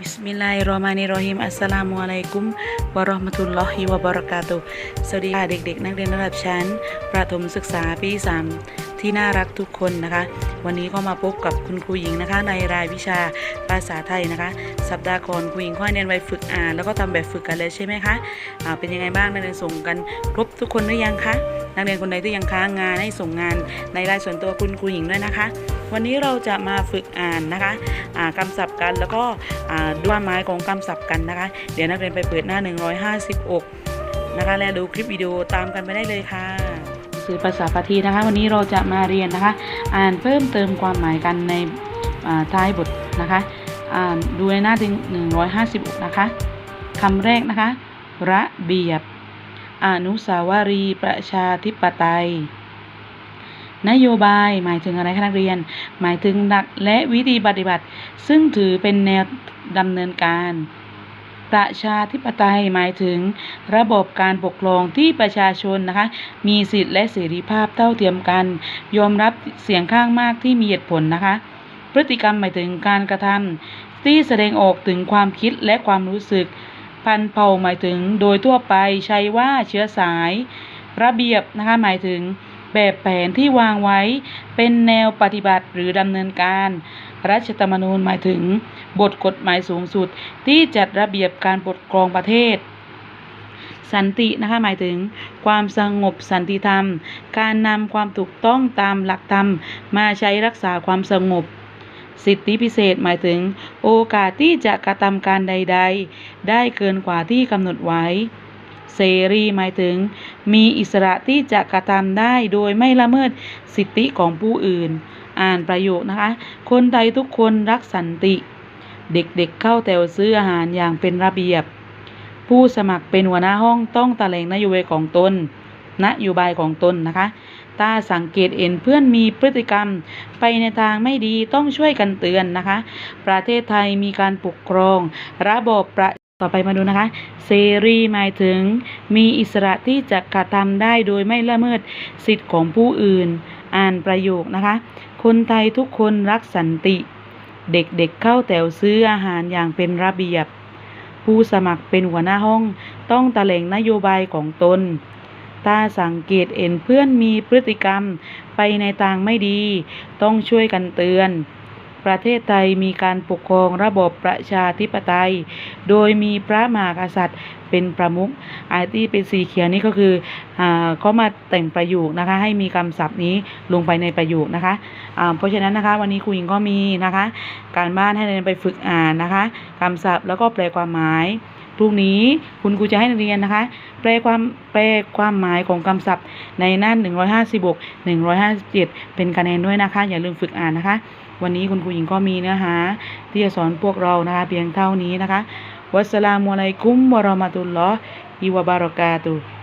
บิสมิลลาฮิรเราะห์มานิรเราะฮีมอัสสลามุอะลัยกุมวะเราะห์มะตุลลอฮิวะบะเราะกาตุสวัสดีค่ะเด็กๆ นักเรียนระดับชั้น ประถมศึกษาปี 3 ที่น่ารักทุกคนนะคะ วันนี้ก็มาพบกับคุณครูหญิงนะคะ ในรายวิชาภาษาไทยนะคะ สัปดาห์ก่อนครูหญิงก็ให้เรียนไว้ฝึกอ่าน แล้วก็ทำแบบฝึกกันเลยใช่ไหมคะอ่าเป็นยังไงบ้างนักเรียนส่งกันครบทุกคนหรือยังคะนักเรียนคนใดที่ยังค้างงานให้ส่งงานในรายส่วนตัวคุณครูหญิงด้วยนะคะ วันนี้เราจะมาฝึกอ่านนะคะอ่าคำศัพท์กันแล้วก็อ่าด้วยไม้ของคำศัพท์กันนะคะ เดี๋ยวนักเรียนไปเปิดหน้า 156 นะคะ และดูคลิปวิดีโอตามกันไปได้เลยค่ะสื่อภาษาพาทีนะคะ วันนี้เราจะมาเรียนนะคะ อ่านเพิ่มเติมความหมายกันในอ่าท้ายบทนะคะอ่าดูในหน้าที่156 นะคะคำแรกนะคะ ระเบียบ อนุสาวรีย์ประชาธิปไตย นโยบายหมายถึงอะไรคะนักเรียน หมายถึงหลักและวิธีปฏิบัติ ซึ่งถือเป็นแนวดำเนินการ ประชาธิปไตยหมายถึงระบบการปกครองที่ประชาชนนะคะ มีสิทธิและเสรีภาพเท่าเทียมกัน ยอมรับเสียงข้างมากที่มีเหตุผลนะคะ พฤติกรรมหมายถึงการกระทำที่แสดงออกถึงความคิดและความรู้สึก พันเผ่าหมายถึงโดยทั่วไปใช้ว่าเชื้อสาย ระเบียบนะคะหมายถึง แบบแผนที่วางไว้เป็นแนวปฏิบัติหรือดำเนินการรัฐธรรมนูญหมายถึง บทกฎหมายสูงสุดที่จัดระเบียบการปกครองประเทศ สันตินะคะหมายถึง ความสงบสันติธรรม การนำความถูกต้องตามหลักธรรม มาใช้รักษาความสงบ สิทธิพิเศษหมายถึง โอกาสที่จะกระทำการใด ๆ ได้เกินกว่าที่กำหนดไว้ เสรีหมายถึง มีอิสระที่จะกระทำได้โดยไม่ละเมิดสิทธิของผู้อื่น อ่านประโยคนะคะ คนไทยทุกคนรักสันติ เด็กๆเเข้าแถวซื้ออาหารอย่างเป็นระเบียบ ผู้สมัครเป็นหัวหน้าห้องต้องแถลงนโยบายของตนนโยบายของตนนะคะถ้าสังเกตเห็นเพื่อนมีพฤติกรรมไปในทางไม่ดีต้องช่วยกันเตือนนะคะ ประเทศไทยมีการปกครอง ระบอบประ ต่อไปมาดูนะคะ เสรีหมายถึง มีอิสระที่จะกระทำได้โดยไม่ละเมิดสิทธิของผู้อื่น อ่านประโยคนะคะ คนไทยทุกคนรักสันติ เด็กๆเเข้าแถวซื้ออาหารอย่างเป็นระเบียบ ผู้สมัครเป็นหัวหน้าห้องต้องแถลงนโยบายของตน ถ้าสังเกตเห็นเพื่อนมีพฤติกรรมไปในทางไม่ดี ต้องช่วยกันเตือน ประเทศไทยมีการปกครองระบบประชาธิปไตย โดยมีพระมหากษัตริย์เป็นประมุขไอที่เป็นสีเขียวนี่ก็คืออ่าก็มาแต่งประโยคนะคะ ให้มีคำศัพท์นี้ลงไปในประโยคนะคะอ่าเพราะฉะนั้นนะคะ วันนี้ครูหญิงก็มีนะคะ การบ้านให้เรียนไปฝึกอ่านนะคะคำศัพท์แล้วก็แปลความหมาย พรุ่งนี้คุณครูจะให้นักเรียนนะคะ แปลความแปลความหมายของคำศัพท์ในหน้า156 157 เป็นคะแนนด้วยนะคะ อย่าลืมฝึกอ่านนะคะ วันนี้คุณครูหญิงก็มีเนื้อหาที่จะสอนพวกเรานะคะ เพียงเท่านี้นะคะ วัสสลามุอะลัยกุมวะราะมะตุลลอฮิวะบารอกาตุ